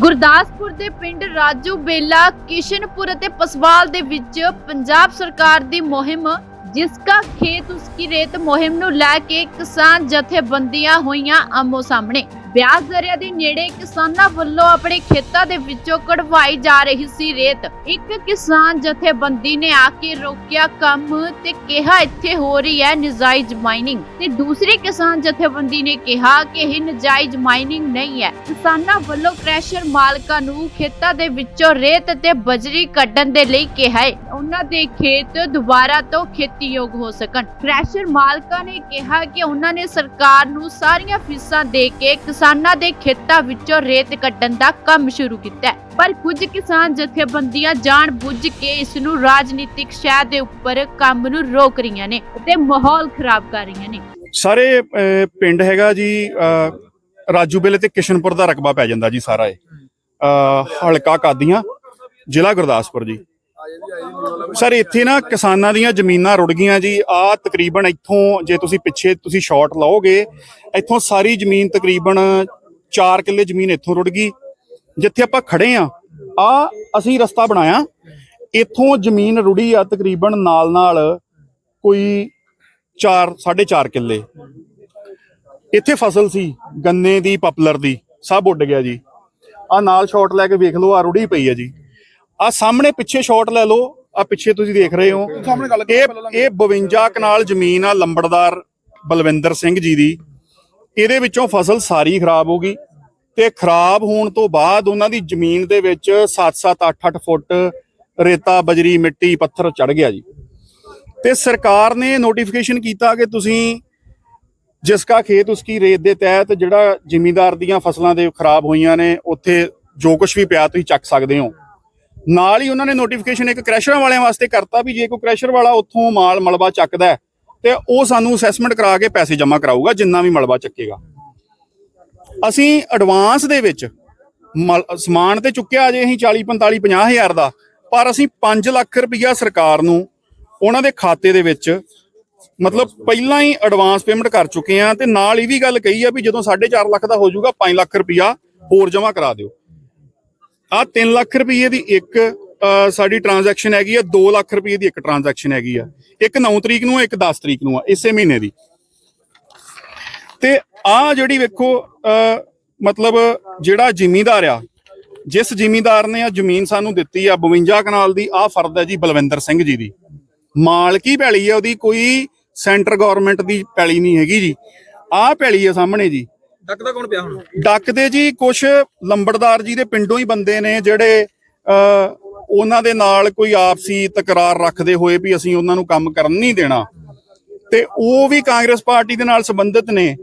ਗੁਰਦਾਸਪੁਰ ਦੇ ਪਿੰਡ ਰਾਜੂ ਬੇਲਾ, ਕਿਸ਼ਨਪੁਰ ਅਤੇ ਪਸਵਾਲ ਦੇ ਵਿੱਚ ਪੰਜਾਬ ਸਰਕਾਰ ਦੀ ਮੁਹਿੰਮ ਜਿਸਕਾ ਖੇਤ ਉਸਕੀ ਰੇਤ ਮੁਹਿੰਮ ਨੂੰ ਲੈ ਕੇ ਕਿਸਾਨ ਜਥੇਬੰਦੀਆਂ ਹੋਈਆਂ ਆਮੋ ਸਾਹਮਣੇ। ਬਿਆਸ ਦਰਿਆ ਦੇ ਨੇੜੇ ਕਿਸਾਨਾਂ ਵੱਲੋਂ ਆਪਣੇ ਖੇਤਾਂ ਦੇ ਵਿੱਚੋਂ ਕਢਵਾਈ ਜਾ ਰਹੀ ਸੀ ਰੇਤ। ਇੱਕ ਕਿਸਾਨ ਜਥੇਬੰਦੀ ਨੇ ਆ ਕੇ ਰੋਕਿਆ ਕੰਮ ਤੇ ਕਿਹਾ ਇੱਥੇ ਹੋ ਰਹੀ ਹੈ ਨਜਾਇਜ਼ ਮਾਈਨਿੰਗ। ਤੇ ਦੂਸਰੀ ਕਿਸਾਨ ਜਥੇਬੰਦੀ ਨੇ ਕਿਹਾ ਕਿ ਇਹ ਨਜਾਇਜ਼ ਮਾਈਨਿੰਗ ਨਹੀਂ ਹੈ। ਕਿਸਾਨਾਂ ਵੱਲੋਂ ਕ੍ਰੈਸ਼ਰ ਮਾਲਕਾਂ ਨੂੰ ਖੇਤਾਂ ਦੇ ਵਿੱਚੋਂ ਰੇਤ ਤੇ ਬਜਰੀ ਕੱਢਣ ਦੇ ਲਈ ਕਿਹਾ ਹੈ। ਉਹਨਾਂ ਦੇ ਖੇਤ ਦੁਬਾਰਾ ਤੋਂ ਖੇਤੀਯੋਗ ਹੋ ਸਕਣ। ਕ੍ਰੈਸ਼ਰ ਮਾਲਕਾਂ ਨੇ ਕਿਹਾ ਕਿ ਉਹਨਾਂ ਨੇ ਸਰਕਾਰ ਨੂੰ ਸਾਰੀਆਂ ਫੀਸਾਂ ਦੇ ਕੇ ਕਿਸਾਨਾਂ ਦੇ ਖੇਤਾਂ ਵਿੱਚੋਂ ਰੇਤ ਕੱਢਣ ਦਾ ਕੰਮ ਸ਼ੁਰੂ ਕੀਤਾ ਹੈ। ਪਰ ਕੁਝ ਕਿਸਾਨ ਜਥੇਬੰਦੀਆਂ ਜਾਣ ਕੇ ਇਸ ਨੂੰ ਰਾਜਨੀਤਿਕ ਸ਼ਹਿ ਦੇ ਉੱਪਰ ਕੰਮ ਨੂੰ ਰੋਕ ਰਹੀਆਂ ਨੇ ਅਤੇ ਮਾਹੌਲ ਖਰਾਬ ਕਰ ਰਹੀਆਂ ਨੇ। ਸਾਰੇ ਪਿੰਡ ਹੈਗਾ ਜੀ ਰਾਜੂ ਬੇਲੇ ਤੇ ਕਿਸ਼ਨਪੁਰ ਦਾ ਰਕਬਾ ਪੈ ਜਾਂਦਾ ਜੀ ਸਾਰਾ ਇਹ। ਹਲਕਾ ਕਾਦੀਆਂ, ਜ਼ਿਲ੍ਹਾ ਗੁਰਦਾਸਪੁਰ ਜੀ। ਸਰ ਇੱਥੇ ਨਾ ਕਿਸਾਨਾਂ ਦੀਆਂ ਜ਼ਮੀਨਾਂ ਰੁੜ ਗਈਆਂ ਜੀ। ਆ ਤਕਰੀਬਨ ਇੱਥੋਂ ਜੇ ਤੁਸੀਂ ਪਿੱਛੇ ਤੁਸੀਂ ਸ਼ਾਟ ਲਾਓਗੇ, ਇੱਥੋਂ ਸਾਰੀ ਜ਼ਮੀਨ ਤਕਰੀਬਨ 4 ਕਿੱਲੇ ਜ਼ਮੀਨ ਇੱਥੋਂ ਰੁੜ ਗਈ। ਜਿੱਥੇ ਆਪਾਂ ਖੜੇ ਆ ਆ ਅਸੀਂ ਰਸਤਾ ਬਣਾਇਆ। ਇੱਥੋਂ ਜ਼ਮੀਨ ਰੁੜੀ ਆ ਤਕਰੀਬਨ ਨਾਲ ਨਾਲ ਕੋਈ 4 4.5 ਕਿੱਲੇ। ਇੱਥੇ ਫਸਲ ਸੀ, ਗੰਨੇ ਦੀ, ਪਪਲਰ ਦੀ, ਸਭ ਉੱਡ ਗਿਆ ਜੀ। ਆ ਨਾਲ ਸ਼ਾਟ ਲੈ ਕੇ ਵੇਖ ਲਓ, ਆ ਰੁੜੀ ਪਈ ਹੈ ਜੀ। ਆ ਸਾਹਮਣੇ ਪਿੱਛੇ ਸ਼ਾਟ ਲੈ ਲਓ ਆ ਪਿੱਛੇ ਤੁਸੀਂ ਦੇਖ ਰਹੇ ਹੋ। ਇਹ ਇਹ 52 ਕਨਾਲ ਜ਼ਮੀਨ ਆ ਲੰਬੜਦਾਰ ਬਲਵਿੰਦਰ ਸਿੰਘ ਜੀ ਦੀ। ਇਹਦੇ ਵਿੱਚੋਂ ਫਸਲ ਸਾਰੀ ਖਰਾਬ ਹੋ ਗਈ ਤੇ ਖਰਾਬ ਹੋਣ ਤੋਂ ਬਾਅਦ ਉਹਨਾਂ ਦੀ ਜ਼ਮੀਨ ਦੇ ਵਿੱਚ 7-7 8-8 ਫੁੱਟ ਰੇਤਾ ਬਜਰੀ ਮਿੱਟੀ ਪੱਥਰ ਚੜ ਗਿਆ ਜੀ। ਤੇ ਸਰਕਾਰ ਨੇ ਨੋਟੀਫਿਕੇਸ਼ਨ ਕੀਤਾ ਕਿ ਤੁਸੀਂ ਜਿਸ ਕਾ ਖੇਤ ਉਸਕੀ ਰੇਤ ਦੇ ਤਹਿਤ ਜਿਹੜਾ ਜ਼ਿਮੀਂਦਾਰ ਦੀਆਂ ਫਸਲਾਂ ਦੇ ਖਰਾਬ ਹੋਈਆਂ ਨੇ ਉੱਥੇ ਜੋ ਕੁਝ ਵੀ ਪਿਆ ਤੁਸੀਂ ਚੱਕ ਸਕਦੇ ਹੋ। ਨਾਲ ਹੀ ਉਹਨਾਂ ਨੇ ਨੋਟੀਫਿਕੇਸ਼ਨ ਇੱਕ ਕ੍ਰੈਸ਼ਰਾਂ ਵਾਲਿਆਂ ਵਾਸਤੇ ਕਰਤਾ ਵੀ ਜੇ ਕੋਈ ਕ੍ਰੈਸ਼ਰ ਵਾਲਾ ਉੱਥੋਂ ਮਾਲ ਮਲਬਾ ਚੱਕਦਾ ਹੈ, ਤੇ ਉਹ ਸਾਨੂੰ ਅਸੈਸਮੈਂਟ ਕਰਾ ਕੇ ਪੈਸੇ ਜਮ੍ਹਾਂ ਕਰਾਊਗਾ ਜਿੰਨਾ ਵੀ ਮਲਬਾ ਚੱਕੇਗਾ। ਅਸੀਂ ਐਡਵਾਂਸ ਦੇ ਵਿੱਚ ਮਲ- ਸਮਾਨ ਤੇ ਚੁੱਕਿਆ ਜੇ ਅਸੀਂ 40 45 50 ਹਜ਼ਾਰ ਦਾ ਪਰ ਅਸੀਂ 5 ਲੱਖ ਰੁਪਈਆ ਸਰਕਾਰ ਨੂੰ ਉਹਨਾਂ ਦੇ ਖਾਤੇ ਦੇ ਵਿੱਚ ਮਤਲਬ ਪਹਿਲਾਂ ਹੀ ਐਡਵਾਂਸ ਪੇਮੈਂਟ ਕਰ ਚੁੱਕੇ ਆ ਤੇ ਨਾਲ ਇਹ ਵੀ ਗੱਲ ਕਹੀ ਆ ਵੀ ਜਦੋਂ 4.5 ਲੱਖ ਦਾ ਹੋ ਜਾਊਗਾ 5 ਲੱਖ ਰੁਪਈਆ ਹੋਰ ਜਮ੍ਹਾਂ ਕਰਾ ਦਿਓ। ਆ 3 ਲੱਖ ਰੁਪਏ ਦੀ ਇੱਕ ਸਾਡੀ ਟ੍ਰਾਂਜੈਕਸ਼ਨ ਹੈਗੀ ਆ 2 ਲੱਖ ਰੁਪਏ ਦੀ ਇੱਕ ਟ੍ਰਾਂਜੈਕਸ਼ਨ ਹੈਗੀ ਆ। ਇੱਕ 9 ਤਰੀਕ ਨੂੰ ਆ, ਇੱਕ 10 ਤਰੀਕ ਨੂੰ ਆ, ਇਸੇ ਮਹੀਨੇ ਦੀ। ਤੇ ਆ ਜਿਹੜੀ ਵੇਖੋ ਮਤਲਬ ਜਿਹੜਾ ਜ਼ਿਮੀਂਦਾਰ ਆ, ਜਿਸ ਜ਼ਿਮੀਂਦਾਰ ਨੇ ਆ ਜ਼ਮੀਨ ਸਾਨੂੰ ਦਿੱਤੀ ਆ 52 ਕਨਾਲ ਦੀ ਆ ਫਰਦ ਹੈ ਜੀ ਬਲਵਿੰਦਰ ਸਿੰਘ ਜੀ ਦੀ। ਮਾਲਕੀ ਪੈਲੀ ਆ ਉਹਦੀ, ਕੋਈ ਸੈਂਟਰ ਗਵਰਨਮੈਂਟ ਦੀ ਪੈਲੀ ਨਹੀਂ ਹੈਗੀ ਜੀ। ਆ ਪੈਲੀ ਆ ਸਾਹਮਣੇ ਜੀ। ਡੱਕਦਾ ਕੌਣ ਪਿਆ ਹੁਣ? ਡੱਕਦੇ ਜੀ ਕੁਛ ਲੰਬੜਦਾਰ ਜੀ ਦੇ ਪਿੰਡੋਂ ਹੀ ਬੰਦੇ ਨੇ ਜਿਹੜੇ ਉਹਨਾਂ ਦੇ ਨਾਲ ਕੋਈ ਆਪਸੀ ਤਕਰਾਰ ਰੱਖਦੇ ਹੋਏ ਵੀ ਅਸੀਂ ਉਹਨਾਂ ਨੂੰ ਕੰਮ ਕਰਨ ਨਹੀਂ ਦੇਣਾ। ਤੇ ਉਹ ਵੀ ਕਾਂਗਰਸ ਪਾਰਟੀ ਦੇ ਨਾਲ ਸੰਬੰਧਿਤ ਨੇ।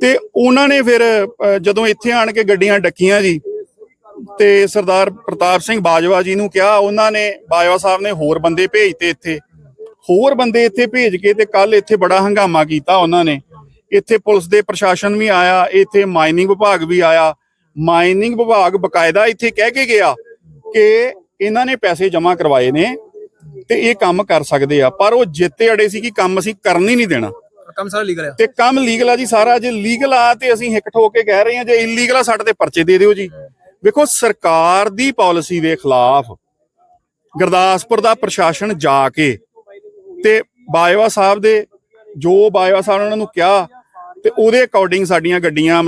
ਤੇ ਉਹਨਾਂ ਨੇ ਫਿਰ ਜਦੋਂ ਇੱਥੇ ਆਣ ਕੇ ਗੱਡੀਆਂ ਡੱਕੀਆਂ ਜੀ, ਤੇ ਸਰਦਾਰ ਪ੍ਰਤਾਪ ਸਿੰਘ ਬਾਜਵਾ ਜੀ ਨੂੰ ਕਿਹਾ, ਉਹਨਾਂ ਨੇ, ਬਾਜਵਾ ਸਾਹਿਬ ਨੇ ਹੋਰ ਬੰਦੇ ਭੇਜਤੇ ਇੱਥੇ। ਹੋਰ ਬੰਦੇ ਇੱਥੇ ਭੇਜ ਕੇ ਤੇ ਕੱਲ ਇੱਥੇ ਬੜਾ ਹੰਗਾਮਾ ਕੀਤਾ ਉਹਨਾਂ ਨੇ। ਇੱਥੇ ਪੁਲਿਸ ਦੇ ਪ੍ਰਸ਼ਾਸਨ ਵੀ ਆਇਆ ਇੱਥੇ ਮਾਈਨਿੰਗ ਵਿਭਾਗ ਵੀ ਆਇਆ। ਮਾਈਨਿੰਗ ਵਿਭਾਗ ਬਕਾਇਦਾ ਇੱਥੇ ਕਹਿ ਕੇ ਗਿਆ ਕਿ ਇਹਨਾਂ ਨੇ ਪੈਸੇ ਜਮ੍ਹਾਂ ਕਰਵਾਏ ਨੇ ਤੇ ਇਹ ਕੰਮ ਕਰ ਸਕਦੇ ਆ। ਪਰ ਉਹ ਜਿੱਤੇ ਅੜੇ ਸੀ ਕਿ ਕੰਮ ਅਸੀਂ ਕਰਨ ਹੀ ਨਹੀਂ ਦੇਣਾ। ਕੰਮ ਸਾਰਾ ਲੀਗਲ ਆ। ਤੇ ਕੰਮ ਲੀਗਲ ਆ ਜੀ ਸਾਰਾ ਜੇ ਲੀਗਲ ਆ ਤੇ ਅਸੀਂ ਹਿੱਕ ਠੋਕ ਕੇ ਕਹਿ ਰਹੇ ਹਾਂ ਜੇ ਇਲੀਗਲ ਆ ਸਾਡੇ ਤੇ ਪਰਚੇ ਦੇ ਦਿਓ ਜੀ। ਵੇਖੋ ਸਰਕਾਰ ਦੀ ਪਾਲਿਸੀ ਦੇ ਖਿਲਾਫ ਗੁਰਦਾਸਪੁਰ ਦਾ ਪ੍ਰਸ਼ਾਸਨ ਜਾ ਕੇ ਤੇ ਬਾਜਵਾ ਸਾਹਿਬ ਦੇ ਜੋ ਬਾਜਵਾ ਸਾਹਿਬ ਨੇ ਉਹਨਾਂ ਨੂੰ ਕਿਹਾ ਤੇ ਉਹਦੇ ਅਕੋਰਡਿੰਗ ਸਾਡੀਆਂ ਗੱਡੀਆਂ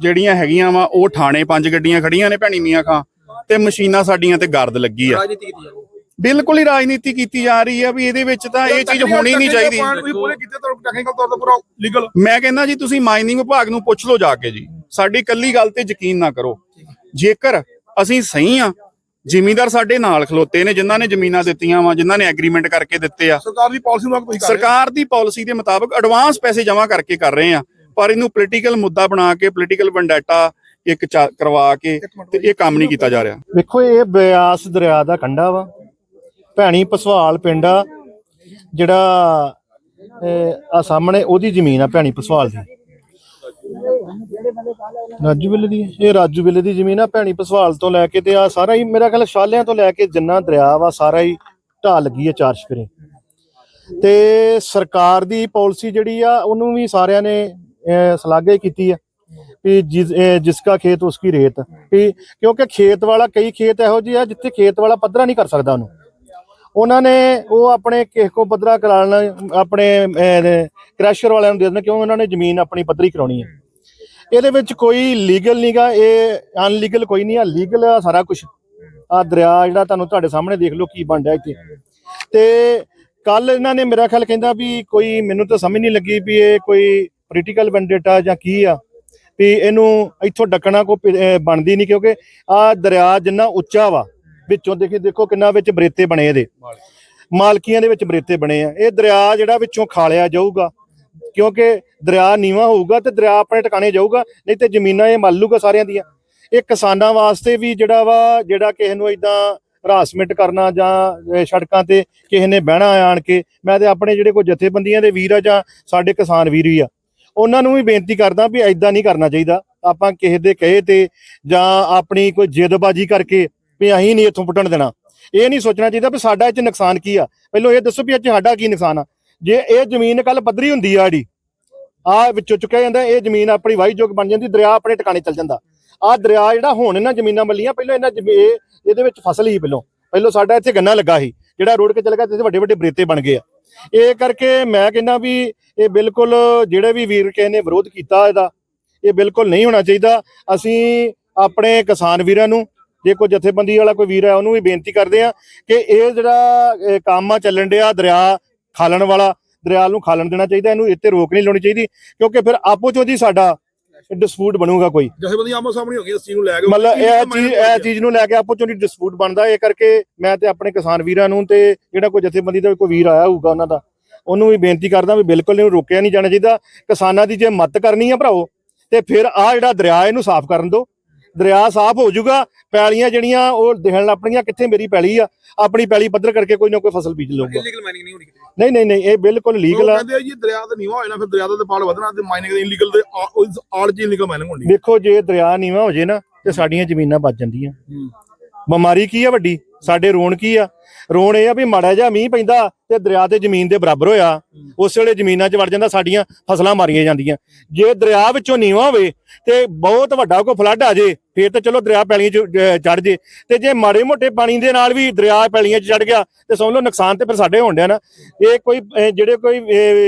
ਜਿਹੜੀਆਂ ਹੈਗੀਆਂ ਵਾ ਉਹ ਥਾਣੇ ਪੰਜ ਗੱਡੀਆਂ ਖੜੀਆਂ ਨੇ ਭੈਣੀ ਮੀਆਂ ਖਾਂ ਤੇ ਮਸ਼ੀਨਾਂ ਸਾਡੀਆਂ ਤੇ ਗਰਦ ਲੱਗੀ ਆ। ਰਾਜਨੀਤੀ ਕੀਤੀ ਜਾਂਦੀ ਬਿਲਕੁਲ ਹੀ ਰਾਜਨੀਤੀ ਕੀਤੀ ਜਾ ਰਹੀ ਆ ਵੀ ਇਹਦੇ ਵਿੱਚ ਤਾਂ ਇਹ ਚੀਜ਼ ਹੋਣੀ ਨਹੀਂ ਚਾਹੀਦੀ। ਤੁਸੀਂ ਪੂਰੇ ਕੀਤੇ ਤਾਂ ਟੈਕਨੀਕਲ ਤੌਰ ਤੇ ਪੂਰਾ ਲੀਗਲ ਮੈਂ ਕਹਿੰਦਾ ਜੀ ਤੁਸੀਂ ਮਾਈਨਿੰਗ ਵਿਭਾਗ ਨੂੰ ਪੁੱਛ ਲਓ ਜਾ ਕੇ ਜੀ। ਸਾਡੀ ਕੱਲੀ ਗੱਲ ਤੇ ਯਕੀਨ ਨਾ ਕਰੋ। ਜੇਕਰ ਅਸੀਂ ਸਹੀ ਆ ਜ਼ਿਮੀਂਦਾਰ ਸਾਡੇ ਨਾਲ ਖਲੋਤੇ ਨੇ ਜਿਨ੍ਹਾਂ ਨੇ ਜ਼ਮੀਨਾਂ ਦਿੱਤੀਆਂ ਵਾ ਜਿਨ੍ਹਾਂ ਨੇ ਐਗਰੀਮੈਂਟ ਕਰਕੇ ਦਿੱਤੇ ਆ। ਸਰਕਾਰ ਦੀ ਪਾਲਿਸੀ ਨੂੰ ਤੁਸੀਂ ਕਰ ਰਹੇ? ਹੋ। ਸਰਕਾਰ ਦੀ ਪਾਲਿਸੀ ਦੇ ਮੁਤਾਬਕ ਐਡਵਾਂਸ ਪੈਸੇ ਜਮ੍ਹਾਂ ਕਰਕੇ ਕਰ ਰਹੇ ਆ। ਪਰ ਇਹਨੂੰ ਪੋਲੀਟੀਕਲ ਮੁੱਦਾ ਬਣਾ ਕੇ ਪੋਲੀਟੀਕਲ ਵੰਡਾਟਾ ਇੱਕ ਕਰਵਾ ਕੇ ਤੇ ਇਹ ਕੰਮ ਨਹੀਂ ਕੀਤਾ ਜਾ ਰਿਹਾ। ਵੇਖੋ ਇਹ ਬਿਆਸ ਦਰਿਆ ਦਾ ਕੰਢਾ ਵਾ। ਭੈਣੀ ਪਸਵਾਲ ਪਿੰਡ ਆ ਜਿਹੜਾ ਆ ਸਾਹਮਣੇ ਉਹਦੀ ਜ਼ਮੀਨ ਆ ਭੈਣੀ ਪਸਵਾਲ ਦੀ। ਰਾਜੂ ਬਿੱਲੇ ਦੀ? ਇਹ ਰਾਜੂ ਬਿੱਲੇ ਦੀ ਜ਼ਮੀਨ ਆ ਭੈਣੀ ਪਸਵਾਲ ਤੋਂ ਲੈ ਕੇ ਤੇ ਆ ਸਾਰਾ ਹੀ ਮੇਰਾ ਖਿਆਲ ਸ਼ਾਲਿਆਂ ਤੋਂ ਲੈ ਕੇ ਜਿੰਨਾ ਦਰਿਆ ਵਾ ਸਾਰਾ ਹੀ ਢਾਹ ਲੱਗੀ ਆ ਚਾਰ ਛਪਰੇ ਤੇ ਸਰਕਾਰ ਦੀ ਪਾਲਿਸੀ ਜਿਹੜੀ ਆ ਉਹਨੂੰ ਵੀ ਸਾਰਿਆਂ ਨੇ ਅਹ, ਸ਼ਲਾਘਾ ਕੀਤੀ ਆ ਵੀ ਜਿਸ ਅਹ ਜਿਸਕਾ ਖੇਤ ਉਸਕੀ ਰੇਤ। ਵੀ ਕਿਉਂਕਿ ਖੇਤ ਵਾਲਾ ਕਈ ਖੇਤ ਇਹੋ ਜਿਹੇ ਆ ਜਿੱਥੇ ਖੇਤ ਵਾਲਾ ਪੱਧਰਾ ਨਹੀਂ ਕਰ ਸਕਦਾ ਉਹਨੂੰ। ਉਹਨਾਂ ਨੇ ਉਹ ਆਪਣੇ ਕਿਸੇ ਕੋ ਪੱਧਰਾ ਕਰਾ ਲੈਣਾ ਆਪਣੇ ਕ੍ਰੈਸ਼ਰ ਵਾਲਿਆਂ ਨੂੰ ਦੇ ਦੇਣਾ ਕਿਉਂ? ਉਹਨਾਂ ਨੇ ਜ਼ਮੀਨ ਆਪਣੀ ਪੱਧਰੀ ਕਰਾਉਣੀ ਹੈ ਇਹਦੇ ਵਿੱਚ ਕੋਈ ਲੀਗਲ ਨਹੀਂਗਾ ਇਹ ਅਨਲੀਗਲ ਕੋਈ ਨਹੀਂ ਆ ਲੀਗਲ ਆ ਸਾਰਾ ਕੁਝ ਆ ਦਰਿਆ ਜਿਹੜਾ ਤੁਹਾਨੂੰ ਤੁਹਾਡੇ ਸਾਹਮਣੇ ਦੇਖ ਲਓ ਕੀ ਬਣ ਰਿਹਾ ਇੱਥੇ। ਤੇ ਕੱਲ ਇਹਨਾਂ ਨੇ ਮੇਰਾ ਖਿਆਲ ਕਹਿੰਦਾ ਵੀ ਕੋਈ ਮੈਨੂੰ ਤਾਂ ਸਮਝ ਨਹੀਂ ਲੱਗੀ ਵੀ ਇਹ ਕੋਈ ਪੋਲੀਟੀਕਲ ਵੈਂਡੇਟਾ ਜਾਂ ਕੀ ਆ। ਵੀ ਇਹਨੂੰ ਇੱਥੋਂ ਡੱਕਣਾ ਕੋ ਬਣਦੀ ਨਹੀਂ ਕਿਉਂਕਿ ਆ ਦਰਿਆ ਜਿੰਨਾ ਉੱਚਾ ਵਾ, ਵਿੱਚੋਂ ਦੇਖੀ ਦੇਖੋ ਕਿੰਨਾ ਵਿੱਚ ਬਰੇਤੇ ਬਣੇ ਇਹਦੇ। ਮਾਲਕੀਆਂ ਦੇ ਵਿੱਚ ਬਰੇਤੇ ਬਣੇ ਆ। ਇਹ ਦਰਿਆ ਜਿਹੜਾ ਵਿੱਚੋਂ ਖਾਲਿਆ ਜਾਊਗਾ। ਕਿਉਂਕਿ ਦਰਿਆ ਨੀਵਾ ਹੋਊਗਾ ਤੇ ਦਰਿਆ ਆਪਣੇ ਟਿਕਾਣੇ ਜਾਊਗਾ, ਨਹੀਂ ਤੇ ਜ਼ਮੀਨਾਂ ਇਹ ਮੱਲ ਲੂਗਾ ਸਾਰਿਆਂ ਦੀਆਂ। ਇਹ ਕਿਸਾਨਾਂ ਵਾਸਤੇ ਵੀ ਜਿਹੜਾ ਵਾ, ਜਿਹੜਾ ਕਿਸੇ ਨੂੰ ਇਦਾਂ ਹਰਾਸਮੈਂਟ ਕਰਨਾ ਜਾਂ ਸੜਕਾਂ ਤੇ ਕਿਸੇ ਨੇ ਬਹਿਣਾ ਆਣ ਕੇ, ਮੈਂ ਤੇ ਆਪਣੇ ਜਿਹੜੇ ਕੋਈ ਜਥੇਬੰਦੀਆਂ ਦੇ ਵੀਰ ਆ ਜਾਂ ਸਾਡੇ ਕਿਸਾਨ ਵੀਰ ਵੀ ਆ, ਉਹਨਾਂ ਨੂੰ ਵੀ ਬੇਨਤੀ ਕਰਦਾ ਵੀ ਐਦਾਂ ਨਹੀਂ ਕਰਨਾ ਚਾਹੀਦਾ। ਆਪਾਂ ਕਿਸੇ ਦੇ ਕਹੇ ਤੇ ਜਾਂ ਆਪਣੀ ਕੋਈ ਜਿੱਦਬਾਜ਼ੀ ਕਰਕੇ ਵੀ ਅਸੀਂ ਨਹੀਂ ਇੱਥੋਂ ਪੁੱਟਣ ਦੇਣਾ। ਇਹ ਨਹੀਂ ਸੋਚਣਾ ਚਾਹੀਦਾ ਵੀ ਸਾਡਾ ਇਹ ਚ ਨੁਕਸਾਨ ਕੀ ਆ। ਪਹਿਲਾਂ ਇਹ ਦੱਸੋ ਵੀ ਇਹ 'ਚ ਸਾਡਾ ਕੀ ਨੁਕਸਾਨ ਆ। ਜੇ ਇਹ ਜ਼ਮੀਨ ਕੱਲ ਪੱਧਰੀ ਹੁੰਦੀ ਆ ਜਿਹੜੀ ਆ ਵਿੱਚੋਂ ਚੁੱਕਿਆ ਜਾਂਦਾ, ਇਹ ਜ਼ਮੀਨ ਆਪਣੀ ਵਾਹੀਯੋਗ ਬਣ ਜਾਂਦੀ, ਦਰਿਆ ਆਪਣੇ ਟਿਕਾਣੇ ਚੱਲ ਜਾਂਦਾ। ਆ ਦਰਿਆ ਜਿਹੜਾ ਹੁਣ ਇਹਨਾਂ ਜ਼ਮੀਨਾਂ ਮੱਲੀਆਂ, ਪਹਿਲਾਂ ਇਹਨਾਂ ਜ਼ਮੀ- ਇਹਦੇ ਵਿੱਚ ਫਸਲ ਹੀ ਪਹਿਲਾਂ। ਪਹਿਲਾਂ ਸਾਡਾ ਇੱਥੇ ਗੰਨਾ ਲੱਗਾ ਸੀ, ਜਿਹੜਾ ਰੋਡ ਕੇ ਚੱਲ ਗਿਆ ਤੇ ਇੱਥੇ ਵੱਡੇ ਵੱਡੇ ਬਰੇਤੇ ਬਣ ਗਏ ਆ। ਇਹ ਕਰਕੇ ਮੈਂ ਕਹਿੰਦਾ ਵੀ ਇਹ ਬਿਲਕੁਲ ਜਿਹੜੇ ਵੀ ਵੀਰ ਕਿਸੇ ਨੇ ਵਿਰੋਧ ਕੀਤਾ ਇਹਦਾ, ਇਹ ਬਿਲਕੁਲ ਨਹੀਂ ਹੋਣਾ ਚਾਹੀਦਾ। ਅਸੀਂ ਆਪਣੇ ਕਿਸਾਨ ਵੀਰਾਂ ਨੂੰ, ਜੇ ਕੋਈ ਜਥੇਬੰਦੀ ਵਾਲਾ ਕੋਈ ਵੀਰ ਹੈ, ਉਹਨੂੰ ਵੀ ਬੇਨਤੀ ਕਰਦੇ ਆ ਕਿ ਇਹ ਜਿਹੜਾ ਕੰਮ ਆ ਚੱਲਣ ਡਿਆ ਦਰਿਆ ਖਾਲਣ ਵਾਲਾ ਦਰਿਆ ਨੂੰ ਖਾਲਣ ਦੇਣਾ ਚਾਹੀਦਾ ਇਹਨੂੰ ਇੱਥੇ ਰੋਕ ਨਹੀਂ ਲਾਉਣੀ ਚਾਹੀਦੀ ਕਿਉਂਕਿ ਫਿਰ ਆਪੋ ਚੋਂ ਦੀ ਸਾਡਾ ਡਿਸਪਿਊਟ ਬਣੂਗਾ ਕੋਈ। ਜਥੇਬੰਦੀ ਆਮੋ ਸਾਹਮਣੇ ਹੋ ਗਈ ਇਸ ਚੀਜ਼ ਨੂੰ ਲੈ ਕੇ। ਮਤਲਬ ਇਹ ਚੀਜ਼ ਇਹ ਚੀਜ਼ ਨੂੰ ਲੈ ਕੇ ਆਪੋ ਚੋਂ ਡਿਸਪਿਊਟ ਬਣਦਾ ਇਹ ਕਰਕੇ ਮੈਂ ਤੇ ਆਪਣੇ ਕਿਸਾਨ ਵੀਰਾਂ ਨੂੰ ਤੇ ਜਿਹੜਾ ਕੋਈ ਜਥੇਬੰਦੀ ਦਾ ਕੋਈ ਵੀਰ ਆਇਆ ਹੋਊਗਾ ਉਹਨਾਂ ਦਾ ਉਹਨੂੰ ਵੀ ਬੇਨਤੀ ਕਰਦਾ ਵੀ ਬਿਲਕੁਲ ਇਹਨੂੰ ਰੋਕਿਆ ਨਹੀਂ ਜਾਣਾ ਚਾਹੀਦਾ। ਕਿਸਾਨਾਂ ਦੀ ਜੇ ਮਦਦ ਕਰਨੀ ਆ ਭਰਾਓ ਤੇ ਫਿਰ ਆ ਜਿਹੜਾ ਦਰਿਆ ਇਹਨੂੰ ਸਾਫ਼ ਕਰਨ ਦਿਓ। ਦਰਿਆ ਸਾਫ਼ ਹੋ ਜਾਊਗਾ ਪੈਲੀਆਂ ਜਿਹੜੀਆਂ ਉਹ ਦਿਖਣ ਲੱਪਣੀਆਂ ਕਿੱਥੇ ਮੇਰੀ ਪੈਲੀ ਆ? ਆਪਣੀ ਪੈਲੀ ਪੱਧਰ ਕਰਕੇ ਕੋਈ ਨਾ ਕੋਈ ਫਸਲ ਬੀਜ ਲਊਗਾ। ਇਲੀਗਲ ਮਾਈਨਿੰਗ ਨਹੀਂ ਹੋਣੀ ਕਿਤੇ? ਨਹੀਂ ਨਹੀਂ ਨਹੀਂ ਇਹ ਬਿਲਕੁਲ ਉਹ ਲੀਗਲ ਆ। ਕਹਿੰਦੇ ਆ ਜੀ ਦਰਿਆ ਤੇ ਨੀਵਾ ਹੋ ਜਾਣਾ ਫਿਰ ਦਰਿਆ ਦਾ ਤੇ ਪਾੜ ਵਧਣਾ ਤੇ ਮਾਈਨਿੰਗ ਦੇ ਇਲੀਗਲ ਦੇ ਆਲ ਜੀ ਇਲੀਗਲ ਮਾਈਨਿੰਗ ਹੋਣੀ। ਦੇਖੋ ਜੇ ਦਰਿਆ ਨੀਵਾ ਹੋ ਜੇ ਨਾ ਤੇ ਸਾਡੀਆਂ ਜ਼ਮੀਨਾਂ ਬਚ ਜਾਂਦੀਆਂ। ਬਿਮਾਰੀ ਕੀ ਆ ਵੱਡੀ? ਸਾਡੇ ਰੋਣ ਕੀ ਆ? ਰੋਣ ਇਹ ਆ ਵੀ ਮਾੜਾ ਜਿਹਾ ਮੀਂਹ ਪੈਂਦਾ ਤੇ ਦਰਿਆ ਤੇ ਜ਼ਮੀਨ ਦੇ ਬਰਾਬਰ ਹੋਇਆ। ਉਸ ਵੇਲੇ ਜ਼ਮੀਨਾਂ 'ਚ ਵੜ ਜਾਂਦਾ ਸਾਡੀਆਂ ਫਸਲਾਂ ਮਾਰੀਆਂ ਜਾਂਦੀਆਂ। ਜੇ ਦਰਿਆ ਵਿੱਚੋਂ ਨੀਵਾ ਹੋਵੇ ਤੇ ਬਹੁਤ ਵੱਡਾ ਕੋਈ ਫਲੱਡ ਆ ਜੇ ਫੇਰ ਤਾਂ ਚਲੋ ਦਰਿਆ ਪੈਲੀਆਂ 'ਚ ਚੜ ਜੇ। ਤੇ ਜੇ ਮਾੜੇ ਮੋਟੇ ਪਾਣੀ ਦੇ ਨਾਲ ਵੀ ਦਰਿਆ ਪੈਲੀਆਂ 'ਚ ਚੜ ਗਿਆ ਤੇ ਸਮਝ ਲਓ ਨੁਕਸਾਨ ਤੇ ਫਿਰ ਸਾਡੇ ਹੋਣ ਡਿਆ ਨਾ। ਇਹ ਕੋਈ ਜਿਹੜੇ ਕੋਈ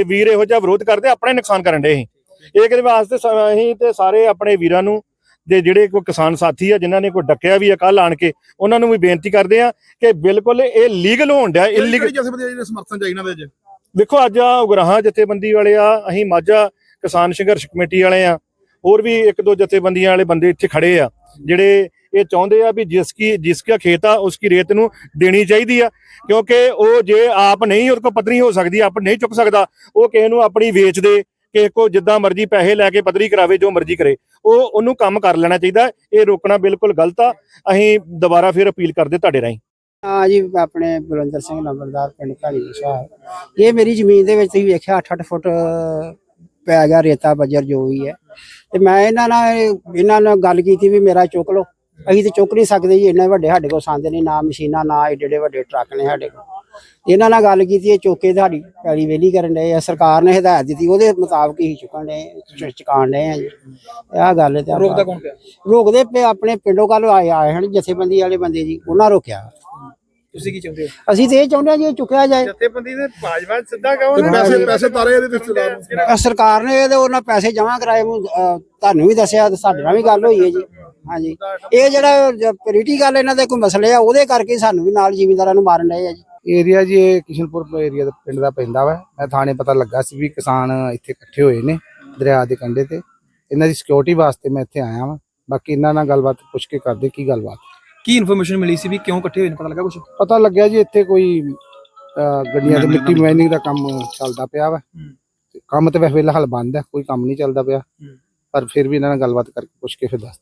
ਵੀਰ ਇਹੋ ਜਿਹਾ ਵਿਰੋਧ ਕਰਦੇ ਆਪਣੇ ਨੁਕਸਾਨ ਕਰਨ ਅਸੀਂ ਇਹ। ਕਿਹਦੇ ਵਾਸਤੇ ਅਸੀਂ ਤੇ ਸਾਰੇ ਆਪਣੇ ਵੀਰਾਂ ਨੂੰ ਦੇ ਜਿਹੜੇ ਕੋਈ ਕਿਸਾਨ ਸਾਥੀ ਆ ਜਿਨ੍ਹਾਂ ਨੇ ਕੋਈ ਡੱਕਿਆ ਵੀ ਆ ਕੱਲ ਆਣ ਕੇ ਉਹਨਾਂ ਨੂੰ ਵੀ ਬੇਨਤੀ ਕਰਦੇ ਆ ਕਿ ਬਿਲਕੁਲ ਇਹ ਲੀਗਲ ਹੋਣ ਡਿਆ ਇਲੀਗਲ ਜਥੇਬੰਦੀ ਆ ਜਿਹੜੇ ਸਮਰਥਨ ਚਾਹੀਦਾ ਵਿੱਚ? ਦੇਖੋ ਅੱਜ ਆ ਉਗਰਾਹਾਂ ਜਥੇਬੰਦੀ ਵਾਲੇ ਆ ਅਸੀਂ ਮਾਝਾ ਕਿਸਾਨ ਸੰਘਰਸ਼ ਕਮੇਟੀ ਵਾਲੇ ਆ ਹੋਰ ਵੀ ਇੱਕ ਦੋ ਜਥੇਬੰਦੀਆਂ ਵਾਲੇ ਬੰਦੇ ਇੱਥੇ ਖੜੇ ਆ ਜਿਹੜੇ ਇਹ ਚਾਹੁੰਦੇ ਆ ਵੀ ਜਿਸ ਕੀ ਜਿਸ ਦਾ ਖੇਤ ਆ ਉਸ ਕੀ ਰੇਤ ਨੂੰ ਦੇਣੀ ਚਾਹੀਦੀ ਆ ਕਿਉਂਕਿ ਉਹ ਜੇ ਆਪ ਨਹੀਂ ਉਹਦੇ ਕੋਲ ਪੱਧਰੀ ਹੋ ਸਕਦੀ ਆਪ ਨਹੀਂ ਚੁੱਕ ਸਕਦਾ ਉਹ ਕਿਸੇ ਨੂੰ ਆਪਣੀ ਵੇਚ ਦੇ ਕਿਸੇ ਕੋ ਜਿੱਦਾਂ ਮਰਜ਼ੀ ਪੈਸੇ ਲੈ ਕੇ ਪੱਧਰੀ ਕਰਾਵੇ, ਜੋ ਮਰਜ਼ੀ ਕਰੇ, ਉਹ ਉਹਨੂੰ ਕੰਮ ਕਰ ਲੈਣਾ ਚਾਹੀਦਾ, ਇਹ ਰੋਕਣਾ ਬਿਲਕੁਲ ਗਲਤ ਆ, ਅਸੀਂ ਦੁਬਾਰਾ ਫਿਰ ਅਪੀਲ ਕਰਦੇ ਤੁਹਾਡੇ ਰਾਹੀਂ। ਹਾਂ ਜੀ, ਆਪਣੇ ਬਲਵੰਦਰ ਸਿੰਘ ਨੰਬਰਦਾਰ, ਪਿੰਡ ਘਾਣੀ ਵਿਸ਼ਾਲ ਇਹ ਮੇਰੀ ਜ਼ਮੀਨ ਦੇ ਵਿੱਚ ਤੁਸੀਂ ਵੇਖਿਆ 8-8 ਫੁੱਟ ਪੈ ਗਿਆ ਰੇਤਾ ਬੱਜਰ ਜੋ ਵੀ ਹੈ। ਤੇ ਮੈਂ ਇਹਨਾਂ ਨਾਲ ਇਹਨਾਂ ਨਾਲ ਗੱਲ ਕੀਤੀ ਵੀ ਮੇਰਾ ਚੁੱਕ ਲਓ। ਅਸੀਂ ਤੇ ਚੁੱਕ ਨਹੀਂ ਸਕਦੇ ਜੀ, ਇੰਨੇ ਵੱਡੇ ਸਾਡੇ ਕੋਲ ਸੰਦ ਨਹੀਂ, ਨਾ ਮਸ਼ੀਨਾਂ, ਨਾ ਏਡੇ ਏਡੇ ਵੱਡੇ ਟਰੱਕ ਨੇ ਸਾਡੇ ਕੋਲ। ਇਹਨਾਂ ਨਾਲ ਗੱਲ ਕੀਤੀ ਇਹ ਚੁੱਕੇ ਤੁਹਾਡੀ ਪੈਲੀ ਵੇਲੀ ਕਰਨ ਡਏ ਆ ਸਰਕਾਰ ਨੇ ਹਦਾਇਤ ਦਿੱਤੀ ਉਹਦੇ ਮੁਤਾਬਕ ਹੀ ਚੁੱਕਣ ਦੇ ਚੁਕਾਣ ਡਏ ਆ ਜੀ। ਆਹ ਗੱਲ ਹੈ ਤੇ ਆਪਾਂ- ਰੋਕਦਾ ਕੌਣ ਪਿਆ? ਰੋਕਦੇ ਪਏ ਆਪਣੇ ਪਿੰਡੋਂ ਕੱਲ ਆਏ ਆਏ ਹਨ ਜਥੇਬੰਦੀ ਵਾਲੇ ਬੰਦੇ ਜੀ ਉਹਨਾਂ ਰੋਕਿਆ। ਤੁਸੀਂ ਕੀ ਚਾਹੁੰਦੇ ਹੋ? ਅਸੀਂ ਤੇ ਇਹ ਚਾਹੁੰਦੇ ਹਾਂ ਜੀ ਇਹ ਚੁੱਕਿਆ ਜਾਏ। ਜਥੇਬੰਦੀ ਦੇ ਭਾਜਪਾ ਸਿੱਧਾ ਕਹੋ ਤੇ ਪੈਸੇ ਪੈਸੇ ਤਾਰੇ ਇਹਦੇ ਰਿਸ਼ਤੇਦਾਰ ਨੂੰ ਅਹ ਸਰਕਾਰ ਨੇ ਇਹਦੇ ਉਹਨਾਂ ਪੈਸੇ ਜਮ੍ਹਾਂ ਕਰਾਏ ਨੂੰ, ਅਹ ਤੁਹਾਨੂੰ ਵੀ ਦੱਸਿਆ ਤੇ ਸਾਡੇ ਨਾਲ ਵੀ ਗੱਲ ਹੋਈ ਹੈ ਜੀ। ਹਾਂਜੀ। ਇਹ ਜਿਹੜਾ ਪੋਲੀਟੀਕਲ ਇਹਨਾਂ ਦੇ ਕੋਈ ਮਸਲੇ ਆ ਉਹਦੇ ਕਰਕੇ ਸਾਨੂੰ ਵੀ ਨਾਲ ਜ਼ਿਮੀਂਦਾਰਾਂ ਨੂੰ ਮਾਰਨ ਡਏ ਆ ਜੀ। ਏਰੀਆ ਜੀ ਇਹ ਕਿਸ਼ਨਪੁਰ ਏਰੀਆ ਦਾ ਪਿੰਡ ਦਾ ਪੈਂਦਾ ਵਾ। ਮੈਂ ਥਾਣੇ ਪਤਾ ਲੱਗਾ ਸੀ ਵੀ ਕਿਸਾਨ ਇੱਥੇ ਇਕੱਠੇ ਹੋਏ ਨੇ ਦਰਿਆ ਦੇ ਕੰਢੇ ਤੇ। ਇਹਨਾਂ ਦੀ ਸਿਕਿਉਰਿਟੀ ਵਾਸਤੇ ਮੈਂ ਇੱਥੇ ਆਇਆ ਵਾਂ। ਬਾਕੀ ਇਹਨਾਂ ਨਾਲ ਗੱਲਬਾਤ ਪੁੱਛ ਕੇ ਕਰਦੇ ਕੀ ਗੱਲਬਾਤ। ਕੀ ਇਨਫੋਰਮੇਸ਼ਨ ਮਿਲੀ ਸੀ ਵੀ ਕਿਉਂ ਇਕੱਠੇ ਹੋਏ ਨੇ? ਪਤਾ ਲੱਗਾ ਕੁਝ ਪਤਾ ਲੱਗਿਆ ਜੀ ਇੱਥੇ ਕੋਈ ਗੱਡੀਆਂ ਤੇ ਮਿੱਟੀ ਮਾਈਨਿੰਗ ਦਾ ਕੰਮ ਚੱਲਦਾ ਪਿਆ ਵਾ। ਕੰਮ ਤੇ ਵੈਸੇ ਫਿਲਹਾਲ ਬੰਦ ਹੈ ਕੋਈ ਕੰਮ ਨਹੀਂ ਚੱਲਦਾ ਪਿਆ। ਪਰ ਫਿਰ ਵੀ ਇਹਨਾਂ ਨਾਲ ਗੱਲਬਾਤ ਕਰਕੇ ਪੁੱਛ ਕੇ ਫਿਰ ਦੱਸ